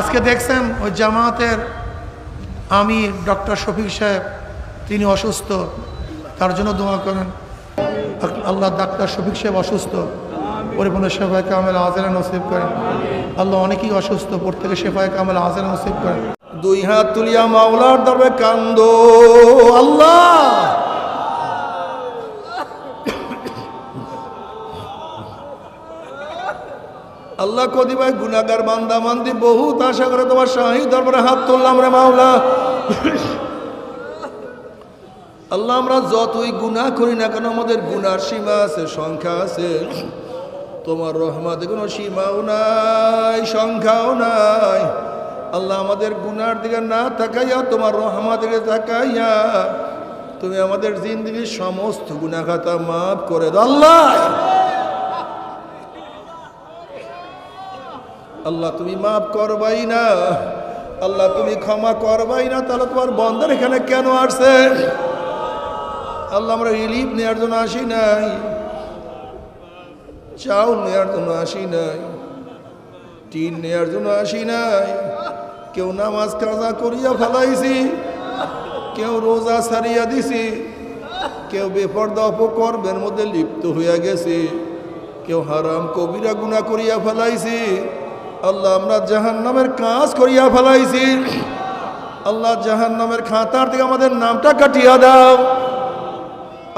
আজকে দেখছেন ওই জামায়াতের আমি ডক্টর শফিক সাহেব, তিনি অসুস্থ, তার জন্য দোয়া করেন। আল্লাহ ডাক্তার শফিক সাহেব অসুস্থ, পরিপূর্ণ শেফায় কামেল আজেরা নসিব করেন। আল্লাহ অনেকেই অসুস্থ, প্রত্যেকে শেফায় কামেল আজেরা নসিব করেন। দুই হাত তুলিয়া মাওলার দরবে কান্দো, আল্লাহ! আল্লাহ কদি ভাই গুনাগার বান্দা মান্দি বহুত আশা করে তোমার শাহী দরবারে হাত তুললাম রে মাওলা। আল্লাহ, আমরা যতই গুনাহ করি না কেন, আমাদের গুনার সীমা আছে, সংখ্যা আছে। তোমার রহমাতে কোনো সীমাও নাই, সংখ্যাও নাই। আল্লাহ, আমাদের গুনার দিকে না তাকাইয়া, তোমার রহমার দিকে তাকাইয়া, তুমি আমাদের জিন্দগির সমস্ত গুনাখাতা মাফ করে দাও। আল্লাহ! আল্লাহ তুমি মাফ করবাই না। আল্লাহ তুমি ক্ষমা করবাই না, তাহলে তোমার বন্ধের এখানে কেন আসছে? আল্লাহ আমরা রিলিফ নেওয়ার জন্য আসি নাই। চাউল নেওয়ার জন্য আসি নাই। টিন নেওয়ার জন্য আসি নাই। কেউ নামাজ কাজা করিয়া ফেলাইছি, কেউ রোজা সারিয়া দিছি, কেউ বেপর্দা অপকর্মের মধ্যে লিপ্ত হইয়া গেছে, কেউ হারাম কবিরা গুণা করিয়া ফেলাইছি। আল্লাহ, আমরা জাহান নামের কাজ করিয়া ফেলাইছি। আল্লাহ জাহান নামের খাতার থেকে আমাদের নামটা কাটিয়া দাও।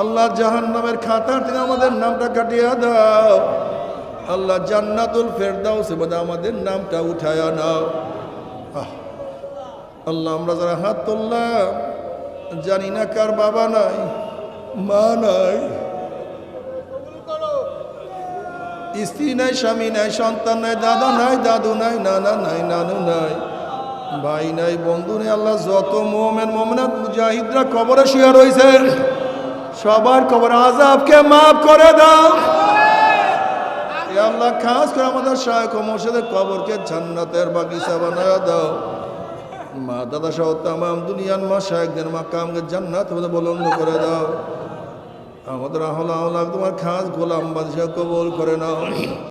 আল্লাহ জাহান নামের খাতার থেকে আমাদের নামটা কাটিয়া দাও। আল্লাহ জান্নাতুল ফেরদাউসে বোধহয় আমাদের নামটা উঠায়া নাও। আল্লাহ, আমরা যারা হাত তুললাম, জানি না কার বাবা নাই, মা নাই। স্ত্রী নাই, স্বামী নাই, সন্তান নাই, দাদা নাই, দাদু নাই, নানা নাই, নানু নাই, ভাই নাই, বন্ধু নেই, আল্লাহ যত মোমেন মোমনাথ মুজাহিদরা কবরে শুয়ে রয়েছে সবার কবর আজাবকে মাফ করে দাও। আল্লাহ খাস করে আমাদের শায়ক মোর্শেদের কবরকে জান্নাতের বাগিচা বানায় দাও। মা দাদা সহ তামাম দুনিয়ার মা শায়কদের মা কামকে জান্নাত বলন্দ করে দাও। আমাদের আহলা আহলা তোমার খাস গোলাম বাদশাহ কবল করে নাও।